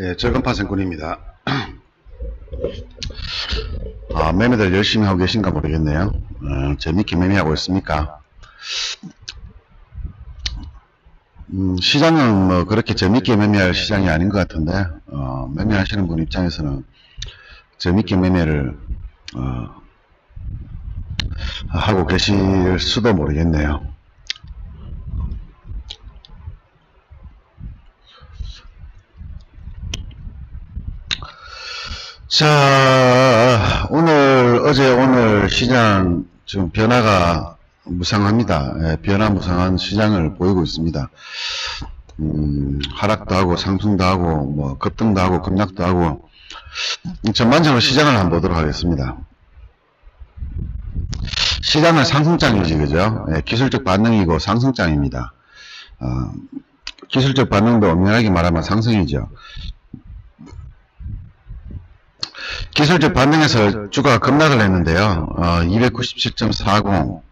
예, 절간판 생꾼입니다. 아, 매매들 열심히 하고 계신가 모르겠네요. 어, 재밌게 매매하고 있습니까? 음, 시장은 뭐 그렇게 재밌게 매매할 시장이 아닌 것 같은데, 어, 매매하시는 분 입장에서는 재밌게 매매를, 어, 하고 계실 수도 모르겠네요. 자, 오늘, 어제 오늘 시장 지금 변화가 무상합니다. 예, 변화 무상한 시장을 보이고 있습니다. 음, 하락도 하고 상승도 하고 뭐 급등도 하고 급락도 하고 전반적으로 시장을 한번 보도록 하겠습니다. 시장은 상승장이지 그죠? 예, 기술적 반응이고 상승장입니다. 어, 기술적 반응도 엄연하게 말하면 상승이죠. 기술적 반등에서 주가가 급락을 했는데요. 어, 297.40.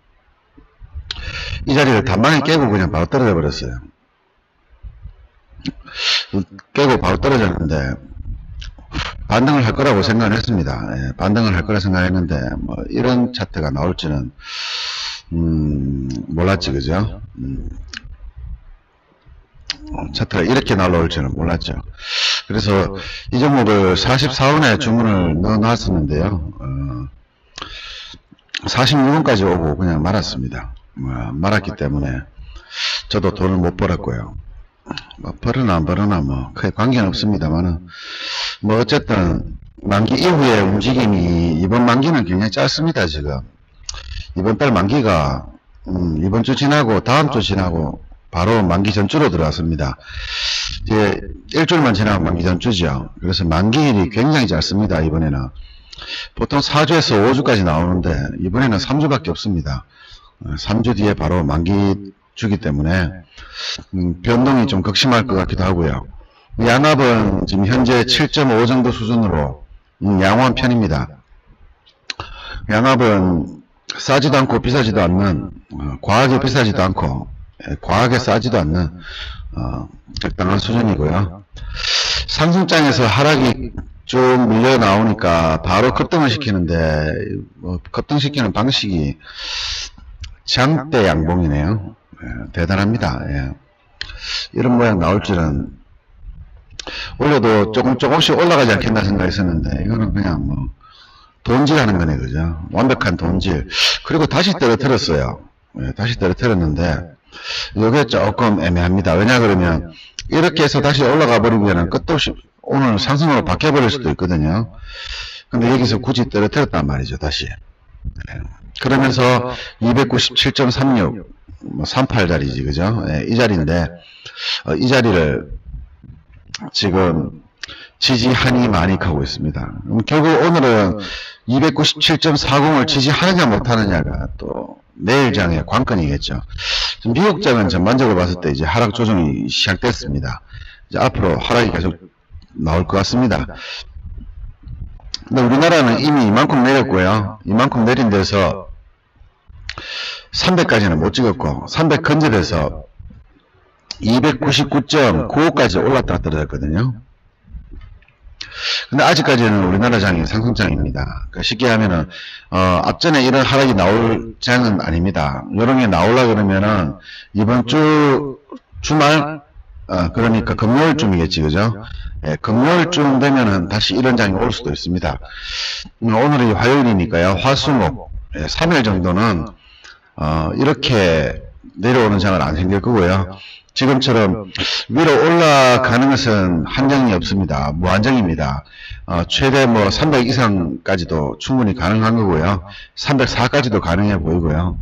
이 자리를 단방에 깨고 그냥 바로 떨어져 버렸어요. 깨고 바로 떨어졌는데, 반등을 할 거라고 생각을 했습니다. 예, 반등을 할 거라 생각했는데, 뭐, 이런 차트가 나올지는, 음, 몰랐지, 그죠? 음, 어, 차트가 이렇게 날라올 줄은 몰랐죠. 그래서 이 종목을 44원에 주문을 넣어 놨었는데요. 어, 46원까지 오고 그냥 말았습니다. 어, 말았기 때문에 저도 돈을 못 벌었고요. 뭐 벌어나 안 벌어나 뭐 크게 관계는 없습니다만은 뭐 어쨌든 만기 이후에 움직임이 이번 만기는 굉장히 짧습니다 지금 이번 달 만기가 음, 이번 주 지나고 다음 주 지나고 바로 만기 전주로 들어왔습니다. 이제 일주일만 지나면 만기 전주죠. 그래서 만기일이 굉장히 짧습니다. 이번에는 보통 4주에서 5주까지 나오는데 이번에는 3주밖에 없습니다. 어, 3주 뒤에 바로 만기 주기 때문에 음, 변동이 좀 극심할 것 같기도 하고요. 양압은 지금 현재 7.5 정도 수준으로 음, 양호한 편입니다. 양압은 싸지도 않고 비싸지도 않는 어, 과하게 비싸지도 않고 예, 과하게 싸지도 않는 어, 적당한 수준이고요. 상승장에서 하락이 좀 밀려 나오니까 바로 급등을 시키는데 뭐 급등시키는 방식이 장대 양봉이네요. 예, 대단합니다. 예. 이런 모양 나올 줄은 원래도 조금 조금씩 올라가지 않겠나 생각했었는데 이거는 그냥 뭐 돈질하는 거네 그죠? 완벽한 돈질. 그리고 다시 떨어뜨렸어요. 예, 다시 떨어뜨렸는데 이게 조금 애매합니다. 왜냐 그러면 이렇게 해서 다시 올라가 버리면 끝도 없이 오늘 상승으로 바뀌어버릴 수도 있거든요. 근데 여기서 굳이 떨어뜨렸단 말이죠, 다시. 예. 그러면서 297.36, 뭐 38 자리지, 그죠? 예, 이 자리인데, 어, 이 자리를 지금 지지하니 많이 가고 있습니다. 결국 오늘은 297.40을 지지하느냐 못하느냐가 또 내일장의 관건이겠죠. 지금 미국장은 전반적으로 봤을 때 이제 하락 조정이 시작됐습니다. 이제 앞으로 하락이 계속 나올 것 같습니다. 근데 우리나라는 이미 이만큼 내렸고요. 이만큼 내린 데서 300까지는 못 찍었고 300 근접해서 299.95까지 올랐다 떨어졌거든요. 근데 아직까지는 우리나라 장이 상승장입니다. 그러니까 쉽게 하면은 어, 앞전에 이런 하락이 나올 장은 아닙니다. 이런 게 나오려 그러면은 이번 주 주말 어, 그러니까 금요일쯤이겠지 그죠? 예, 금요일쯤 되면은 다시 이런 장이 올 수도 있습니다. 음, 오늘이 화요일이니까요. 화수목 예, 3일 정도는 어, 이렇게 내려오는 장은 안 생길 거고요. 지금처럼 위로 올라가는 것은 한정이 없습니다. 무한정입니다. 어, 최대 뭐 300 이상까지도 충분히 가능한 거고요. 304까지도 가능해 보이고요.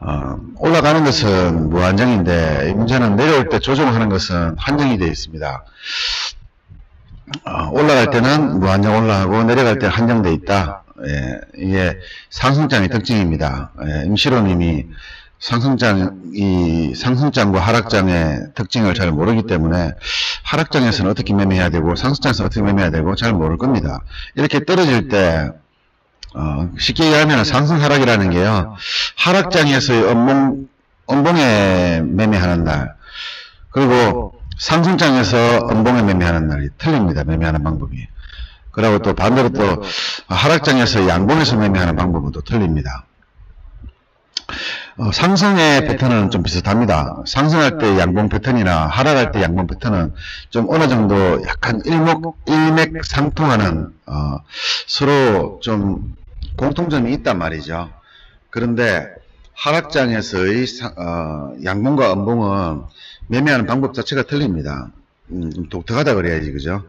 어, 올라가는 것은 무한정인데 문제는 내려올 때 조정하는 것은 한정이 되어 있습니다. 어, 올라갈 때는 무한정 올라가고 내려갈 때는 한정되어 있다. 예, 이게 상승장의 특징입니다. 예, 임시로님이 상승장이 상승장과 하락장의 특징을 잘 모르기 때문에 하락장에서는 어떻게 매매해야 되고 상승장에서 어떻게 매매해야 되고 잘 모를 겁니다. 이렇게 떨어질 때 어, 쉽게 얘기하면 상승 하락이라는 게요 하락장에서의 엄봉 엄봉에 매매하는 날 그리고 상승장에서 음봉에 매매하는 날이 틀립니다. 매매하는 방법이. 그리고 또 반대로 또 하락장에서 양봉에서 매매하는 방법은 또 틀립니다. 어, 상승의 패턴은 좀 비슷합니다. 상승할 때 양봉 패턴이나 하락할 때 양봉 패턴은 좀 어느 정도 약간 일목, 일맥 상통하는, 어, 서로 좀 공통점이 있단 말이죠. 그런데 하락장에서의 상- 어, 양봉과 음봉은 매매하는 방법 자체가 틀립니다. 음, 좀 독특하다 그래야지, 그죠?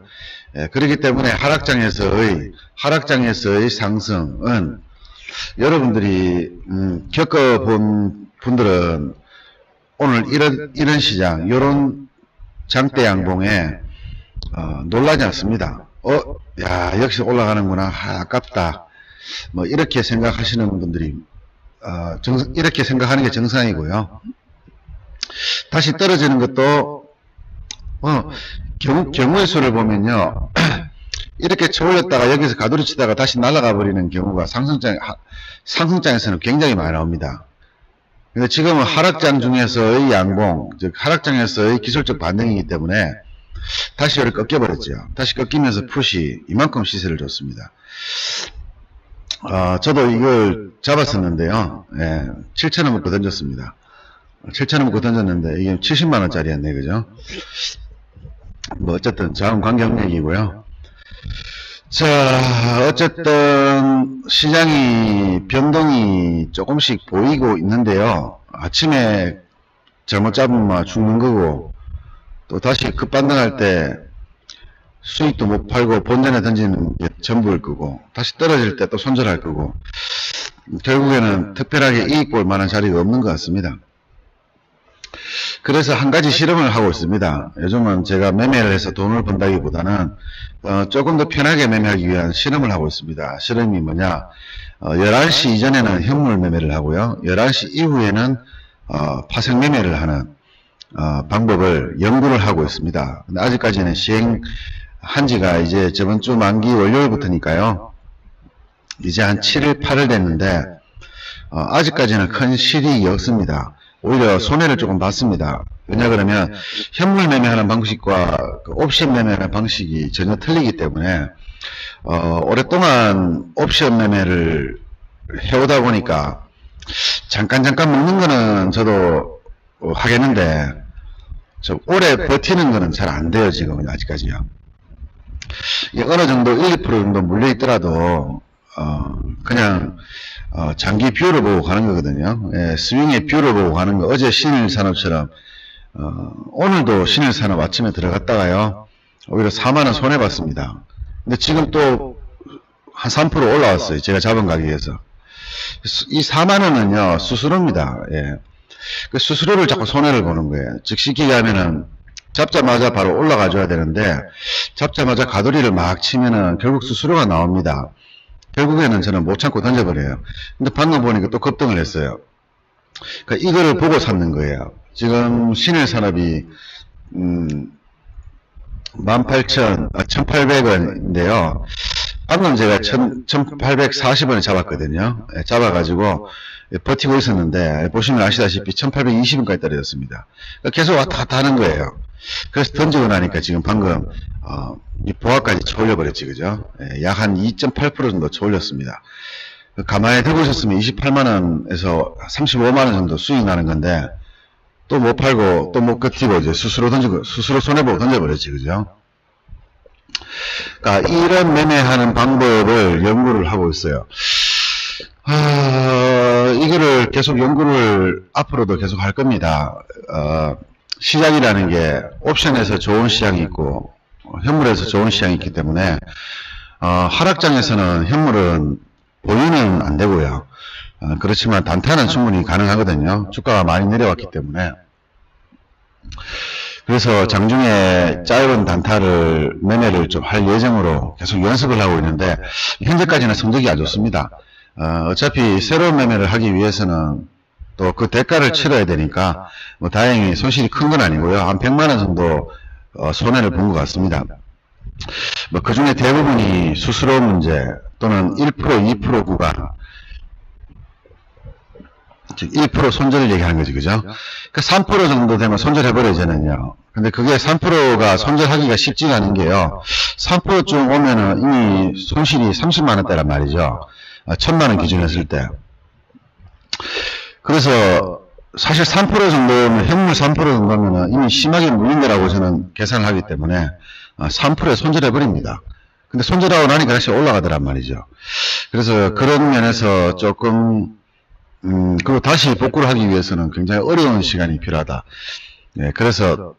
예, 그렇기 때문에 하락장에서의, 하락장에서의 상승은 여러분들이 음, 겪어본 분들은 오늘 이런 이런 시장, 이런 장대 양봉에 어, 놀라지 않습니다. 어, 야 역시 올라가는구나, 아, 아깝다. 뭐 이렇게 생각하시는 분들이 어, 정- 이렇게 생각하는 게 정상이고요. 다시 떨어지는 것도 어, 경우, 경우의 수를 보면요. 이렇게 쳐올렸다가 여기서 가두리 치다가 다시 날아가 버리는 경우가 상승장, 하- 상승장에서는 굉장히 많이 나옵니다. 근데 지금은 하락장 중에서의 양봉, 즉 하락장에서의 기술적 반등이기 때문에 다시 여기 꺾여버렸죠. 다시 꺾이면서 푸시 이만큼 시세를 줬습니다. 아, 저도 이걸 잡았었는데요. 예, 7천원 먹고 던졌습니다. 7천원 먹고 던졌는데 이게 70만원짜리였네, 그죠? 뭐 어쨌든 자원 관계없는 얘기고요. 자, 어쨌든 시장이 변동이 조금씩 보이고 있는데요. 아침에 잘못 잡으면 죽는 거고 또 다시 급반등할 때 수익도 못 팔고 본전에 던지는 게 전부일 거고 다시 떨어질 때 또 손절할 거고 결국에는 특별하게 이익 볼 만한 자리가 없는 것 같습니다. 그래서 한 가지 실험을 하고 있습니다. 요즘은 제가 매매를 해서 돈을 번다기보다는 어, 조금 더 편하게 매매하기 위한 실험을 하고 있습니다. 실험이 뭐냐? 어, 11시 이전에는 현물 매매를 하고요. 11시 이후에는 어, 파생 매매를 하는 어, 방법을 연구를 하고 있습니다. 근데 아직까지는 시행한 지가 이제 저번 주 만기 월요일부터니까요. 이제 한 7일, 8일 됐는데 어, 아직까지는 큰 실익이 없습니다. 오히려 손해를 조금 봤습니다. 왜냐 그러면 현물 매매하는 방식과 그 옵션 매매하는 방식이 전혀 틀리기 때문에 어, 오랫동안 옵션 매매를 해오다 보니까 잠깐 잠깐 먹는 거는 저도 어, 하겠는데 저 오래 버티는 거는 잘 안 돼요 지금은 아직까지요. 어느 정도 1, 2% 정도 물려 있더라도 어, 그냥 어, 장기 뷰를 보고 가는 거거든요. 예, 스윙의 뷰를 보고 가는 거. 어제 신일산업처럼 어, 오늘도 신일산업 아침에 들어갔다가요. 오히려 4만원 손해봤습니다. 근데 지금 또 한 3% 올라왔어요. 제가 잡은 가격에서. 수- 이 4만원은요, 수수료입니다. 예. 그 수수료를 자꾸 손해를 보는 거예요. 즉, 쉽게 얘기하면은 잡자마자 바로 올라가줘야 되는데, 잡자마자 가돌이를 막 치면은 결국 수수료가 나옵니다. 결국에는 저는 못 참고 던져버려요. 근데 방금 보니까 또 급등을 했어요. 그러니까 이거를 보고 샀는 거예요. 지금 신일 산업이 음, 18,000, 아, 1,800원인데요. 방금 제가 1,840원에 잡았거든요. 예, 잡아가지고 예, 버티고 있었는데 보시면 아시다시피 1,820원까지 떨어졌습니다. 그러니까 계속 왔다 갔다 하는 거예요. 그래서 던지고 나니까 지금 방금 어, 이 보합까지 쳐올려버렸지 그죠? 예, 약한 2.8% 정도 쳐올렸습니다. 그 가만히 들고 있었으면 28만원에서 35만원 정도 수익 나는 건데 또 못 팔고 또못 버티고 이제 스스로 던지고 스스로 손해보고 던져버렸지 그죠? 그러니까 이런 매매하는 방법을 연구를 하고 있어요. 아, 이거를 계속 연구를 앞으로도 계속 할 겁니다. 어, 시장이라는 게 옵션에서 좋은 시장이 있고 어, 현물에서 좋은 시장이 있기 때문에 어, 하락장에서는 현물은 보유는 안 되고요. 어, 그렇지만 단타는 충분히 가능하거든요. 주가가 많이 내려왔기 때문에. 그래서 장중에 짧은 단타를 매매를 좀 할 예정으로 계속 연습을 하고 있는데 현재까지는 성적이 아주 좋습니다. 어, 어차피 새로운 매매를 하기 위해서는 또 그 대가를 치러야 되니까 뭐 다행히 손실이 큰 건 아니고요. 한 100만 원 정도 어, 손해를 본 것 같습니다. 뭐 그 중에 대부분이 수수료 문제 또는 1% 2% 구간 즉, 1% 손절을 얘기하는 거지, 그죠? 그 3% 정도 되면 손절해버려요, 저는요. 근데 그게 3%가 손절하기가 쉽지가 않은 게요. 3%쯤 오면은 이미 손실이 30만 원대란 말이죠. 아, 천만 원 기준했을 때. 그래서 사실 3% 정도면 현물 3% 정도면은 이미 심하게 물린 거라고 저는 계산을 하기 때문에 아, 3%에 손절해 버립니다. 근데 손절하고 나니까 다시 올라가더란 말이죠. 그래서 그런 면에서 조금 음 그리고 다시 복구를 하기 위해서는 굉장히 어려운 시간이 필요하다. 네, 그래서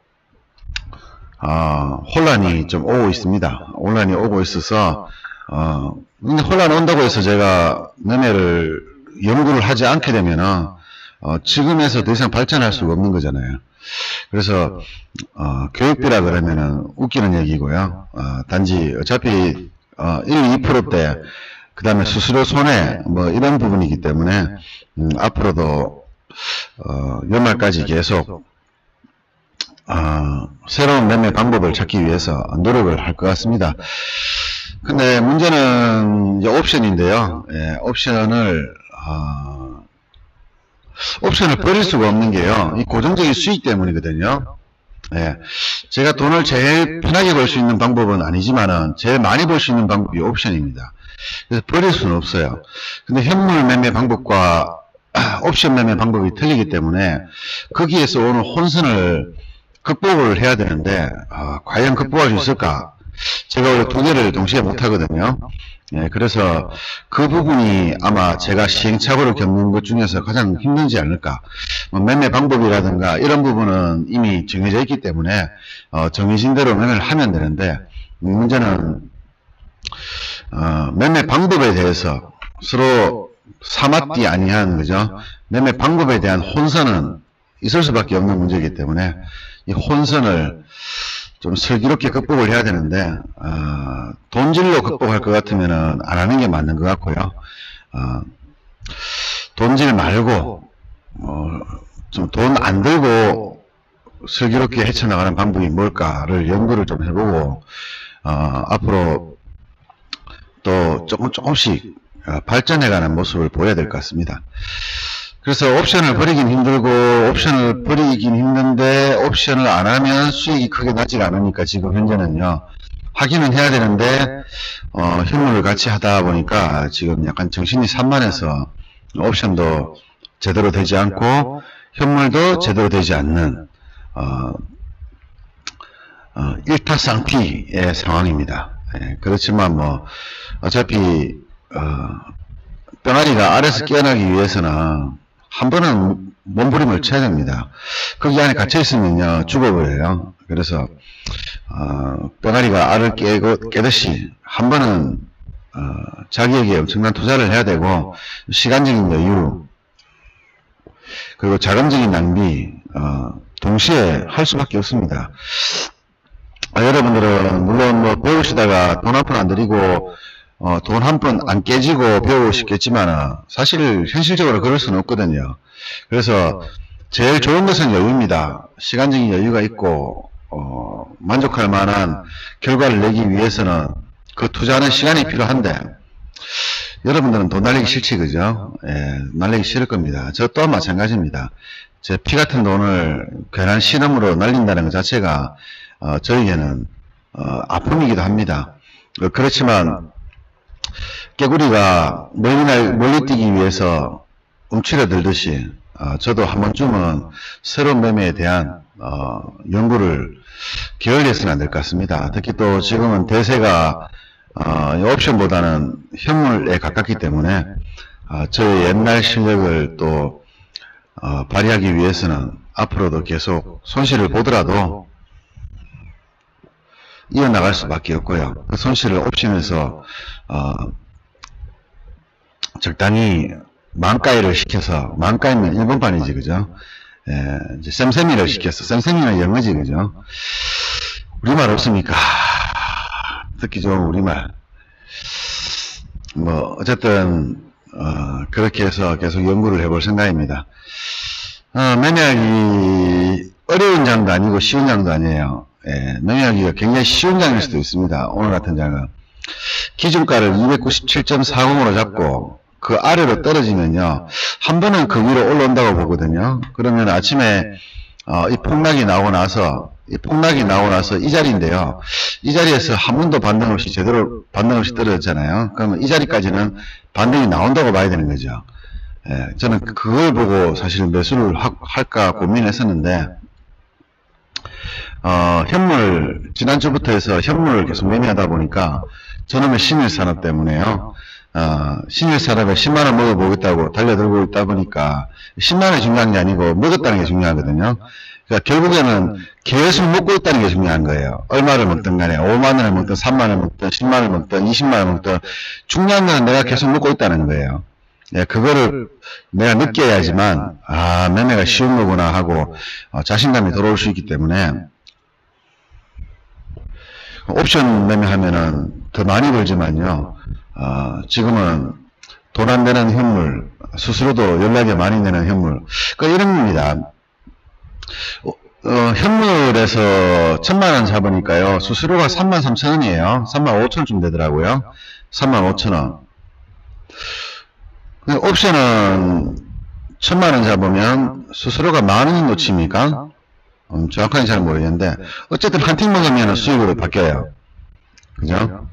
아, 혼란이 좀 오고 있습니다. 혼란이 오고 있어서, 어, 근데 혼란 온다고 해서 제가 매매를 연구를 하지 않게 되면은, 어, 지금에서 더 이상 발전할 수가 없는 거잖아요. 그래서, 어, 교육비라 그러면은 웃기는 얘기고요. 어, 단지 어차피, 어, 1, 2%대, 그 다음에 수수료 손해, 뭐, 이런 부분이기 때문에, 음, 앞으로도, 어, 연말까지 계속, 아, 새로운 매매 방법을 찾기 위해서 노력을 할 것 같습니다. 근데 문제는 옵션인데요. 예, 옵션을 아, 옵션을 버릴 수가 없는 게요. 이 고정적인 수익 때문이거든요. 예, 제가 돈을 제일 편하게 벌 수 있는 방법은 아니지만은 제일 많이 벌 수 있는 방법이 옵션입니다. 그래서 버릴 수는 없어요. 근데 현물 매매 방법과 옵션 매매 방법이 틀리기 때문에 거기에서 오는 혼선을 극복을 해야 되는데 아, 과연 극복할 수 있을까? 제가 원래 두 개를 동시에 못 하거든요. 예, 그래서 그 부분이 아마 제가 시행착오를 겪는 것 중에서 가장 힘들지 않을까. 뭐 매매 방법이라든가 이런 부분은 이미 정해져 있기 때문에 어, 정해진 대로 매매를 하면 되는데 문제는 어, 매매 방법에 대해서 서로 사맞디 아니한 거죠. 매매 방법에 대한 혼선은 있을 수밖에 없는 문제이기 때문에 이 혼선을 좀 슬기롭게 극복을 해야 되는데 어, 돈질로 극복할 것 같으면은 안 하는 게 맞는 것 같고요. 어, 돈질 말고 좀돈 안 들고 슬기롭게 헤쳐나가는 방법이 뭘까를 연구를 좀 해보고 어, 앞으로 또 조금 조금씩 어, 발전해가는 모습을 보여야 될 것 같습니다. 그래서 옵션을 버리긴 힘들고 옵션을 버리긴 힘든데 옵션을 안 하면 수익이 크게 나지가 않으니까 지금 현재는요. 하기는 해야 되는데 어, 현물을 같이 하다 보니까 지금 약간 정신이 산만해서 옵션도 제대로 되지 않고 현물도 제대로 되지 않는 어, 어, 일타쌍피의 상황입니다. 예, 그렇지만 뭐 어차피 어, 병아리가 아래서 깨어나기 위해서는 한 번은 몸부림을 쳐야 됩니다. 거기 안에 갇혀 있으면요 죽어버려요. 그래서 어, 병아리가 알을 깨고 깨듯이 한 번은 어, 자기에게 엄청난 투자를 해야 되고 시간적인 여유 그리고 자금적인 낭비 어, 동시에 할 수밖에 없습니다. 아, 여러분들은 물론 뭐 배우시다가 돈 한 푼안 들이고 어, 돈 한 푼 안 깨지고 배우고 싶겠지만 사실 현실적으로 그럴 수는 없거든요. 그래서 제일 좋은 것은 여유입니다. 시간적인 여유가 있고 어, 만족할 만한 결과를 내기 위해서는 그 투자하는 시간이 필요한데 여러분들은 돈 날리기 싫지 그죠? 예, 날리기 싫을 겁니다. 저 또한 마찬가지입니다. 제 피 같은 돈을 괜한 신음으로 날린다는 것 자체가 어, 저에게는 어, 아픔이기도 합니다. 어, 그렇지만 깨구리가 멀리, 날, 멀리 뛰기 위해서 움츠려들듯이 어, 저도 한 번쯤은 새로운 매매에 대한 어, 연구를 게을리해서는 안 될 것 같습니다. 특히 또 지금은 대세가 어, 이 옵션보다는 현물에 가깝기 때문에 어, 저의 옛날 실력을 또 어, 발휘하기 위해서는 앞으로도 계속 손실을 보더라도 이어나갈 수밖에 없고요. 그 손실을 옵션에서 어, 적당히 만가위를 시켜서 만가위면 일본판이지 그죠? 예, 이제 쌤쌤이를 시켰어. 쌤쌤이는 영어지 그죠? 우리말 없습니까? 듣기 좋은 우리말. 뭐 어쨌든 어, 그렇게 해서 계속 연구를 해볼 생각입니다. 어, 매매하기 어려운 장도 아니고 쉬운 장도 아니에요. 예, 매매하기가 굉장히 쉬운 장일 수도 있습니다. 오늘 같은 장은 기준가를 297.40으로 잡고 그 아래로 떨어지면요. 한 번은 그 위로 올라온다고 보거든요. 그러면 아침에 어, 이 폭락이 나오고 나서 이 폭락이 나오고 나서 이 자리인데요. 이 자리에서 한 번도 반등 없이 제대로 반등 없이 떨어졌잖아요. 그러면 이 자리까지는 반등이 나온다고 봐야 되는 거죠. 예, 저는 그걸 보고 사실 매수를 하- 할까 고민했었는데 어, 현물, 지난주부터 해서 현물을 계속 매매하다 보니까 저놈의 신일산업 때문에요. 어, 신일산업에 10만 원 먹어보겠다고 달려들고 있다 보니까 10만 원이 중요한 게 아니고 먹었다는 게 중요하거든요. 그러니까 결국에는 계속 먹고 있다는 게 중요한 거예요. 얼마를 먹든 간에 5만 원을 먹든 3만 원을 먹든 10만 원을 먹든 20만 원을 먹든 중요한 건 내가 계속 먹고 있다는 거예요. 예, 그거를 내가 느껴야지만 아 매매가 쉬운 거구나 하고 어, 자신감이 돌아올 수 있기 때문에 옵션 매매하면은 더 많이 벌지만요. 어, 지금은 돈 안 되는 현물, 스스로도 연락이 많이 되는 현물. 그 이런 겁니다. 어, 어, 현물에서 천만 원 잡으니까요. 수수료가 3만 3천 원이에요. 3만 5천 좀 되더라고요. 3만 5천 원. 옵션은 천만 원 잡으면 수수료가 만원 놓칩니까? 음, 정확하게 잘 모르겠는데 어쨌든 한 팀 먹으면 수익으로 바뀌어요. 그죠?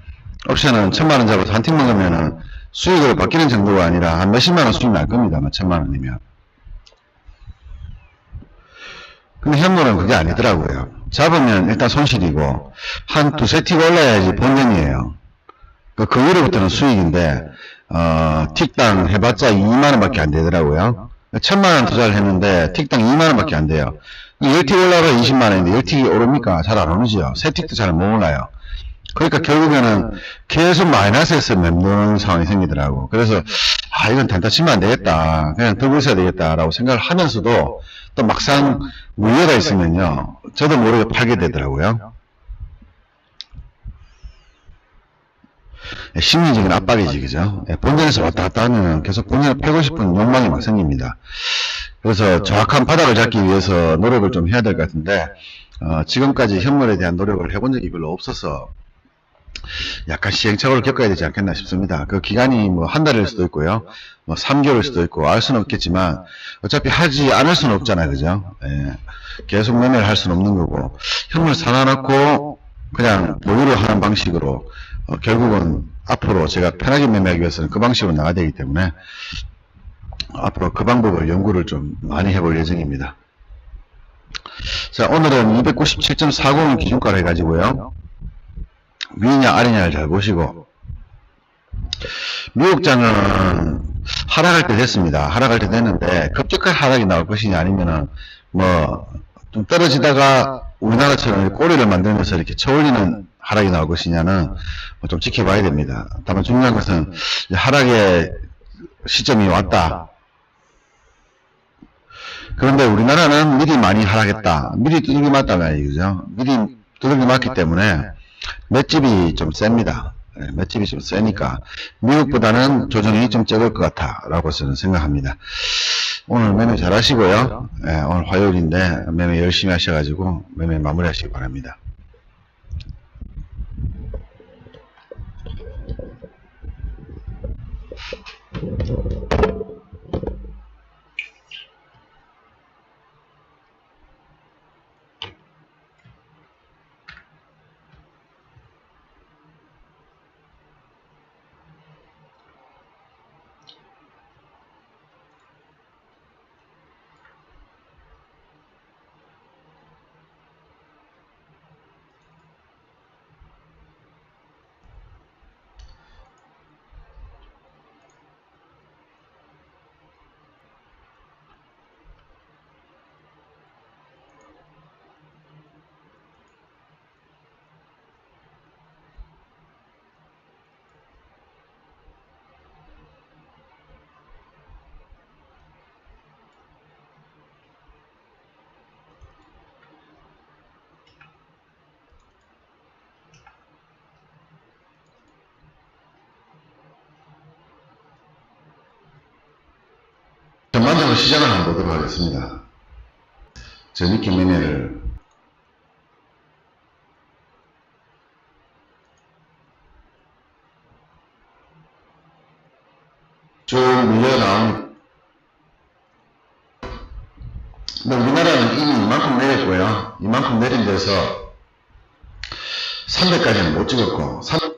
옵션은 천만 원 잡아서 한 팀 먹으면은 수익으로 바뀌는 정도가 아니라 한 몇십만 원 수익 날 겁니다. 뭐 천만 원이면. 근데 현물은 그게 아니더라고요. 잡으면 일단 손실이고 한 두세 틱 올라야지 본전이에요. 그, 그 위로부터는 수익인데 어, 틱당 해봤자 2만 원밖에 안 되더라고요. 천만 원 투자를 했는데 틱당 2만 원밖에 안 돼요. 10틱 올라가 20만 원인데 10틱이 오릅니까? 잘 안 오르죠. 세 틱도 잘 못 올라요. 그러니까 결국에는 계속 마이너스에서 맴도는 상황이 생기더라고. 그래서 아 이건 단타 치면 안 되겠다. 그냥 들고 있어야 되겠다라고 생각을 하면서도 또 막상 물려가 있으면요. 저도 모르게 팔게 되더라고요. 예, 심리적인 압박이지, 그죠? 예, 본전에서 왔다 갔다 하면 계속 본전을 팔고 싶은 욕망이 막 생깁니다. 그래서 정확한 바닥을 잡기 위해서 노력을 좀 해야 될 것 같은데, 어, 지금까지 현물에 대한 노력을 해본 적이 별로 없어서, 약간 시행착오를 겪어야 되지 않겠나 싶습니다. 그 기간이 뭐 한 달일 수도 있고요. 뭐 3개월일 수도 있고, 알 수는 없겠지만, 어차피 하지 않을 수는 없잖아요. 그죠? 예. 계속 매매를 할 수는 없는 거고, 현물 사놔놓고, 그냥 노후로 하는 방식으로, 어, 결국은 앞으로 제가 편하게 매매하기 위해서는 그 방식으로 나가야 되기 때문에, 앞으로 그 방법을 연구를 좀 많이 해볼 예정입니다. 자, 오늘은 297.40을 기준가로 해가지고요. 위냐 아래냐를 잘 보시고 미국장은 하락할 때 됐습니다. 하락할 때 됐는데 급격한 하락이 나올 것이냐 아니면은 뭐 좀 떨어지다가 우리나라처럼 꼬리를 만들면서 이렇게 쳐올리는 하락이 나올 것이냐는 뭐좀 지켜봐야 됩니다. 다만 중요한 것은 하락의 시점이 왔다. 그런데 우리나라는 미리 많이 하락했다. 미리 두들기 맞다 말이죠. 미리 두들기 맞기 때문에 맷집이 좀 셉니다. 예, 맷집이 좀 세니까 미국보다는 조정이 좀 적을 것 같다라고 저는 생각합니다. 오늘 매매 잘 하시고요. 예, 오늘 화요일인데 매매 열심히 하셔가지고 매매 마무리 하시기 바랍니다. 전반 적으로 시장을 한번 보도록 하겠습니다. 저녁에 매매를 쭉 밀려 나온 근데 우리나라는 이미 이만큼 내렸고요. 이만큼 내린 데서 300까지는 못 찍었고, 300